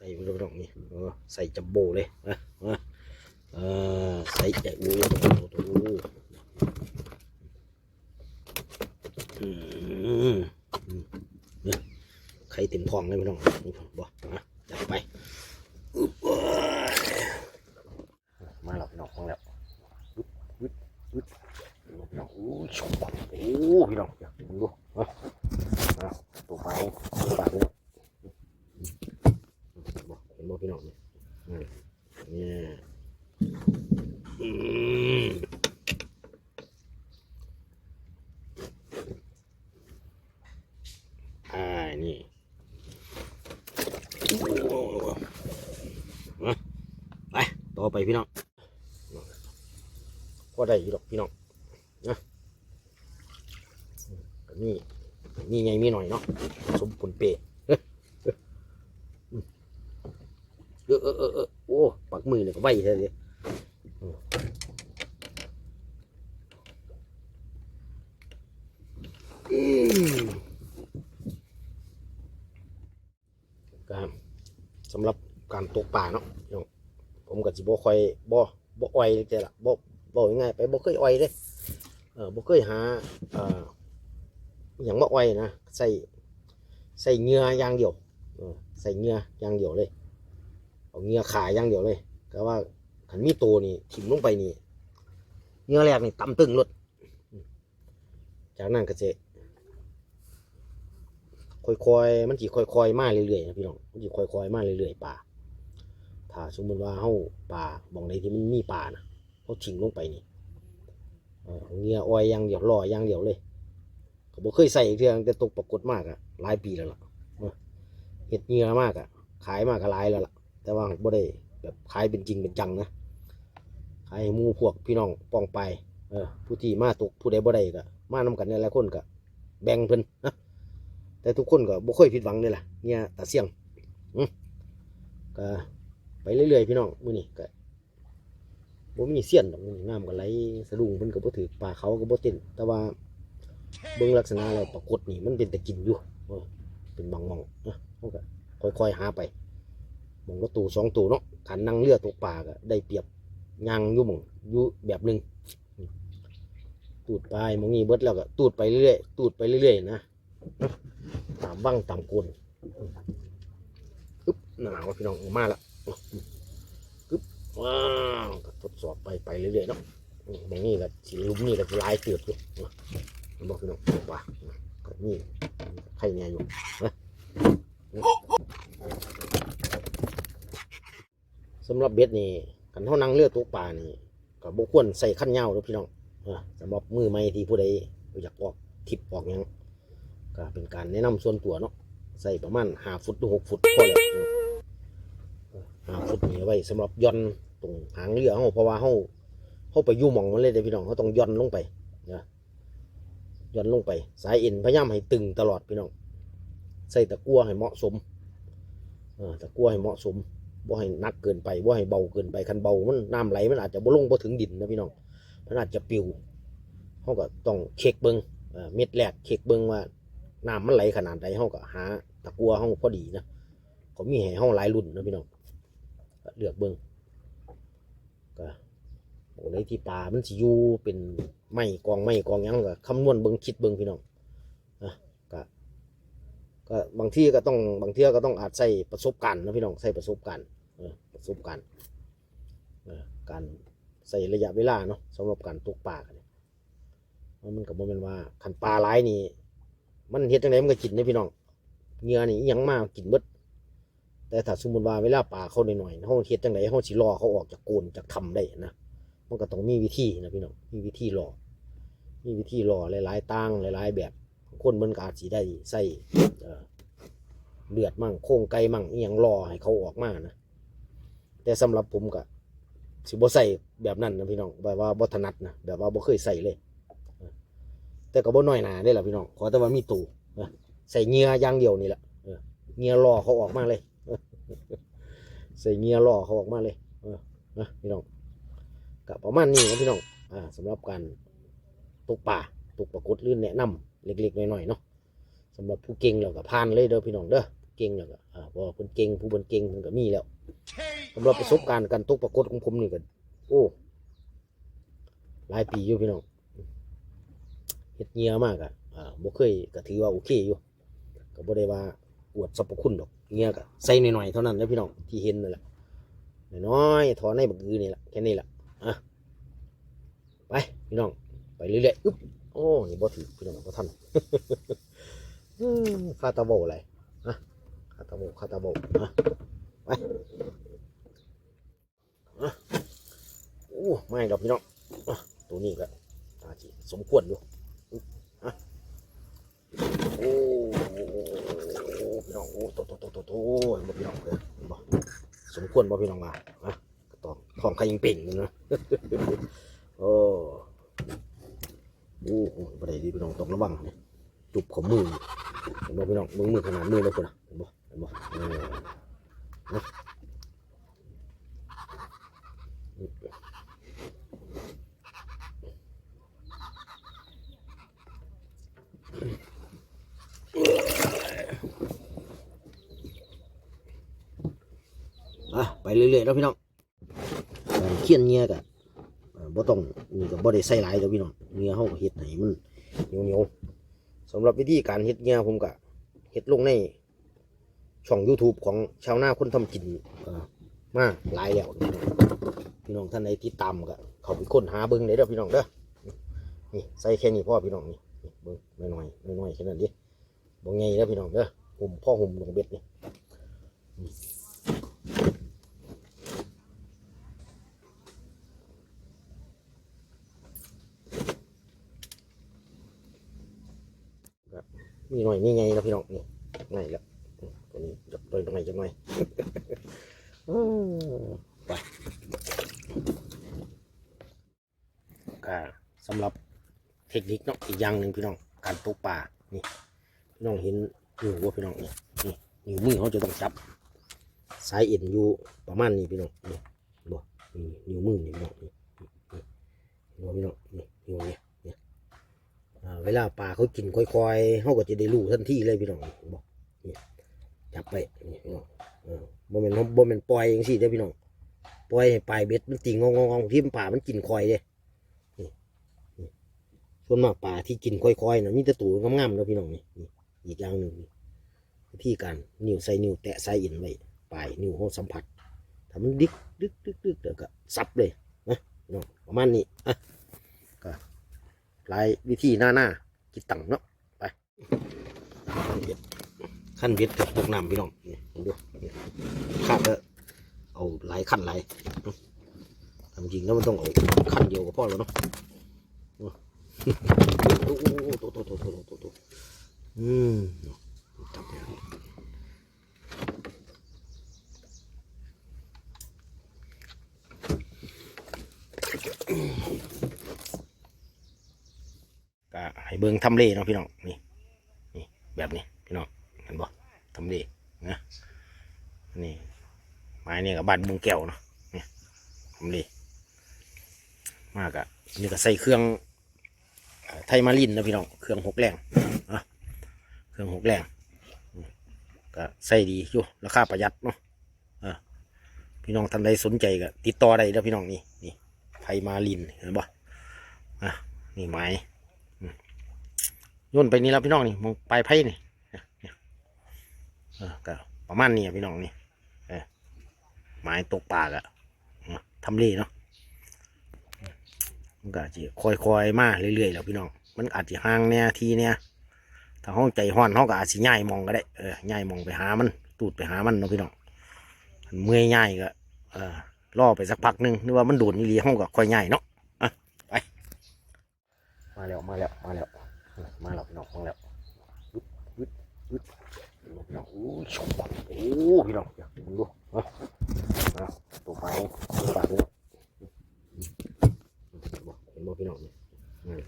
ใส่ไปตรงนี้ใส่จัมโบเลยนะใส่ใหญ่โอ้ยโอ้โหอืมอืมเต็มท้องเลยพี่น้องบ่นะจัดไปมาแล้วพี่น้องแล้วอึ๊บอึ๊บอึ๊บพี่น้องโอ้โอ้พี่น้องอยากดูเอาเอาตัวไปตัวปลาพี่น้อง บอกเห็นบอกพี่น้องเนี่ยอืมเนี่ยอืมอ่า นี่โอ้โหมาไปต่อไปพี่น้องก็ได้อยู่หรอกพี่น้องนะก็นี่นี่ไงมีหน่อยเนาะสมผลเปะเออเออเออโอ้ปักมือเนี่ยก็ไวแท้เลยอืมอืมการสำหรับการ ตกป่าเนาะพี่น้องผมกับจิบ่ค่อยบ่บ่อ่อยเลยล่ะบ่บ่ยังไงายไปบ่เคยอ่อยเลยเออบ่เคยหาเอ่ออย่างบ่อ่อยนะใส่ใส่เงือย่างเดียวเออใส่เงืออย่างเดียวเลยเอาเงือขายอย่างเดียวเลยก็ว่าขันมีตัวนี่ถิ่มลงไปนี่เงือแรกนี่ต่ำตึงรถจากนั้นก็จะค่อยๆมันจีค่อยๆมาเรื่อยๆนะพี่น้องมันจีค่อยๆมาเรื่อยๆป่า ถ้าสมมติว่าเฮาป่าบองใดที่มันมีป่านะเขาชิงลงไปนี่เออเงืออ้อยอย่างเดียวลอยอย่างเดียวเลยก็บ่เคยใส่เทื่องแต่ตกปรากฏมากอะหลายปีแล้วล่ะเห็ดเงือมากอะขายมากก็หลายแล้วล่ะ แต่ว่าบ่ได้แบบขายเป็นจริงเป็นจังนะขายให้มู่พวกพี่น้องป้องไปเออผู้ที่มาตกผู้ใดบ่ได้ก็มานำกันหลายคนก็แบ่งเพิ่นนะแต่ทุกคนก็บ่เคยผิดหวังเลยล่ะเนี่ยตาเสี่ยงอืมก็ เรื่อยๆพี่น้องมื้อนี้ก็บ่มีเสี้ยนดอกมื้อนี้น้ำก็ไหลสะดุ้งเพิ่นก็บ่ถือปลาเขาก็บ่เต้นแต่ว่าเบิ่งลักษณะแล้วปรากฏนี่มันเป็นแต่กินอยู่เออเป็นบางมองนะเฮาก็ค่อยๆหาไปมองรถตู้สองตูเนาะขันนั่งเรือตกปลาก็ได้เปรียบยางอยู่มองอยู่แบบนึงตูดไปมองนี้เบิดแล้วก็ตูดไปเรื่อยๆตูดไปเรื่อยๆนะตามบังตามโกนอึ๊บหนาวพี่น้องออกมาแล้ว อืมปึ๊บว้าวก็ทดสอบไปไปเรื่อยๆเนาะอืมองนี้ก็สีลุมนี่ก็จะลายเตือบอยู่นะเห็นบอกพี่น้องตกปลาก็นี่ไข่แน่อยู่นะสำหรับเบ็ดนี่กันเท่านั่งเรือดตกปลานี่ก็บ่ควรใส่ขั้นยาเด้อพี่น้องสำหรับมือใหม่ที่ผู้ใดอยากออกทิปออกยังก็เป็นการแนะนำส่วนตัวเนาะใส่ประมาณห้าฟุตถึงหกฟุตพอแล้ว ห้าฟุตนี่ไว้สำหรับย่อนตรงหางเรือเฮาเพราะว่าเฮาเฮาไปยู่หมองมันเลยเด้พี่น้องเฮาต้องย่อนลงไปนะย่อนลงไป สายเอ็นพยายามให้ตึงตลอดพี่น้องใส่ตะกั่วให้เหมาะสมอตะกั่วให้เหมาะสมบ่ให้นักเกินไปบ่ให้เบาเกินไปคันเบามันน้ำไหลมันอาจจะบ่ลงบ่ถึงดินนะพี่น้องมันอาจจะปิวเขาก็ต้องเช็คเบิงเอ่อเม็ดแรกเช็คเบิงว่าน้ำมันไหลขนาดใดเขาก็หาตะกัวเขาพอดีนะก็มีให้เขาหลายรุ่นนะพี่น้อง ก็เลือกเบิงก็โอ้ในที่ป่ามันสิอยู่เป็นไม้กองไม้กองยังก็คำนวณเบิงคิดเบิงพี่น้องนะก็ก็บางที่ก็ต้องบางเที่ยก็ต้องอาจใส่ประสบการณ์นะพี่น้องใส่ประสบการณ์ประสบการณ์การใส่ระยะเวลาเนาะสำหรับการตกปลาเนี่ยเพราะมันกับโมเมนว่าขันปลาหลายนี่ มันเฮ็ดจังไดมันก็กินได้พี่น้องเงื่อนี่ยังมากกินเบิด แต่ถ้าสมมติว่าเวลาปลาเขาหน่อยๆเฮาเฮ็ดจังไดเฮาสิรอเขาออกจากโกนจากทำได้นะมันก็ต้องมีวิธีนะพี่น้องมีวิธีรอมีวิธีรอหลายๆตั้งหลาย ๆ แบบคนมันก็อาจสิได้ใส่เลือดมั่งโค้งไก่มั่งอหย่างรอให้เขาออกมานะแต่สำหรับผมก็สิบ่ใส่แบบนั้นนะพี่น้องแบบว่าบ่ถนัดนะแบบว่าบ่เคยใส่เลย แต่ก็บ่น้อยหนาได้ล่ะพี่น้องขอแต่ว่ามีตูใส่เงื่ออย่างเดียวนี่แหละเออเหงื่อรอเขาออกมาเลย ใส่เหงื่อรอเขาออกมาเลยเออนะพี่น้องก็ประมาณนี้นะพี่น้องอ่าสำหรับการตกป่าตกปลากดลื่นแนะนำเล็กๆน้อยๆเนาะสำหรับผู้เก่งเราก็ผ่านเลยเด้อพี่น้องเด้อเก่งแล้วก็อ่าเพราะว่าเพิ่นเก่งผู้เพิ่นเก่งเพิ่นก็มีแล้วสำหรับประสบการณ์การตกปรากฏของผมนี่ก็โอ้หลายปีอยู่พี่น้องเฮ็ดเงื่อมากอะอ่าบ่เคยก็ถือว่าโอเคอยู่ก็บ่ได้ว่าอวดสรรพคุณดอก เงื่อก็ใส่หน่อยๆเท่านั้นนะพี่น้องที่เห็นนั่นแหละน้อยๆถอนในบักอือนี่แหละแค่นี้แหละอะไปพี่น้องไปเรื่อยๆอึ๊บโอ้นี่บ่ถือพี่น้องบ่ทันคาตาโบอะไรนะคาตาโบคาตาโบนะไปอะโอ้ไม่ดอกพี่น้องตัวนี้ก็อาจีสมควรอยู่อะโอ้โอ้พี่น้ องโอ้โตโตโตโตโตบ่พี่น้องเลยบ่สมควรบ่พี่น้องมาอะก็ต้องของใครยิงเป่งอยู่นะโอ้โอ้โหบ่ได้ดีพี่น้องต้องระวังเนี่ยจุบของมือเห็นบ่พี่น้องมือมือขนาดมือเลยคนน่ะเห็นบ่เห็นบ่เออนะ อะไปเรื่อยๆแล้วพี่น้องการเคี่ยนเงี้ยกะบ่ต้องนี่ก็บ่ได้ใส่หลายแล้วพี่น้องเงี้ยเฮาก็เฮ็ดให้มันเหนียวๆสำหรับวิธีการเฮ็ดเนี่ยผมก็เฮ็ดลงในช่อง YouTube ของชาวนาคนทำกินมากหลายแล้วพี่น้องท่านใดติดตามก็เขาไปค้นหาเบิ่งได้เด้อพี่น้องเด้อนี่ใส่แค่นี้พ่อพี่น้องนี่นี่เบิ่งน้อยๆน้อยๆแค่นั้นดิบ่ใหญ่เด้อพี่น้องเด้อหุ่มพ่อหุ่มลงเบ็ดนี่อื มีหน่อยมีไงแล้วพี่น้องนี่ง่ายแล้วตัวนี้จับตัวตรงไหนจังหน่อยไปก็สำหรับเทคนิคเนาะอีกอย่างหนึ่งพี่น้องการตกปลานี่พี่น้องเห็นนิ้วว่าพี่น้องนี่นี่นิ้วมือเขาจะต้องจับสายเอ็นอยู่ประมาณนี้พี่น้องนี่บ่นี่นิ้วมือนี่พี่น้องนี่นี่นี่พี่น้องนี่นิ้วเนี่ย เวลาปลาเขากินค่อยๆเขาก็จะได้รู้ทันทีเลยพี่น้องบอกนี่จับไปนี่พี่น้องบ่แม่นบ่แม่นปล่อยจังซี่เด้พี่น้องปล่อยให้ปลายเบ็ดมันติงงองๆที่ป่ามันกินคอยเด้นี่ส่วนมากปลาที่กินค่อยๆนะมีแต่ตัวงามๆเด้อพี่น้องนี่อีกอย่างหนึ่งนี่การนิ้วใส่นิ้วแตะใส่อินไว้ปลายนิ้วเฮาสัมผัสถ้ามันดิกดึกดึกดึกเดี๋ยวก็ซับเลยนะน้องประมาณนี้อะก็ หลายวิธีหน้าหน้าๆคิดตังเนาะไปขั้นเบ็ดกับตกน้ำพี่น้องนี่ดูนี่คาดแล้วเอาหลายขั้นหลายทำจริงแล้วมันต้องเอาขั้นเดียวก็พอแล้วเนาะโอ้โหโตโตโตโตโตโตโตอืมจับไปก็ ให้เบิ่งทำเลเนาะพี่น้องนี่นี่แบบนี้พี่น้องเห็นบ่ทำดีนะนี่ไม้นี่กับบ้านบุงแก้วเนาะนี่ทำดีมากอะนี่ก็ใส่เครื่องไทยมารินนะพี่น้องเครื่องหกแรงนะเครื่องหกแรงก็ใส่ดีอยู่ราคาประหยัดเนาะพี่น้องท่านใดสนใจก็ติดต่อได้แล้วพี่น้องนี่นี่ไทยมารินเห็นบ่อะนี่ไม้ ย่นไปนี่แล้วพี่น้องนี่มองปลายไผ่นี่เออก็ประมาณนี้พี่น้องนี่เออไม้ตกปากอะทำเลเนาะมันก็จะค่อยๆมาเรื่อยๆแล้วพี่น้อง มันอาจจะห่างเนี่ยทีเนี่ยถ้าห้องใจห้อนห้องก็อาจจะง่ายมองก็ได้เออง่ายมองไปหามัน ตูดไปหามันเนาะพี่น้องมันเมื่อยง่ายก็เออล่อไปสักพักหนึงนึกว่ามันโดนนี่ลีห้องก็ค่อยง่ายเนาะอะไปมาแล้วมาแล้วมาแล้ว มาแล้วพี่น้องมาแล้วยึดยึดยึดพี่น้องโอ้ยชมโอ้พี่น้องอยากดูดูเอาเอาตัวไปตัวไปลาพี่น้องเห็นบ่เห็นบ่พี่น้องนี่อืม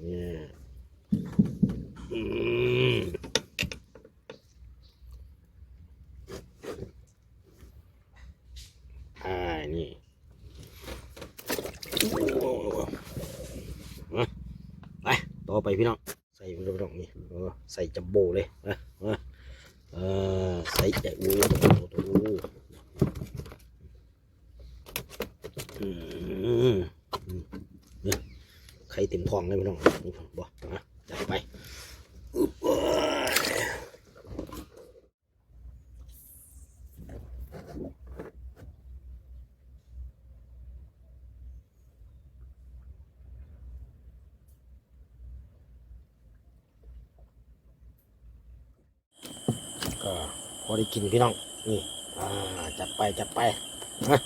เนี่ยอืมอ่านี่โอ้มาไปต่อไป พี่น้อง ใส่พี่น้องนี่ใส่จัมโบ้เลยนะใส่ใหญ่โอ้โหโอ้โหโอ้โหอืมอืมเนี่ยไข่เต็มท้องเลยพี่น้องบ่อะจัดไปอึ๊บเอ้ยก็พ อได้กินพี่น้อง นี่ อ่า จัดไป จัดไปนะ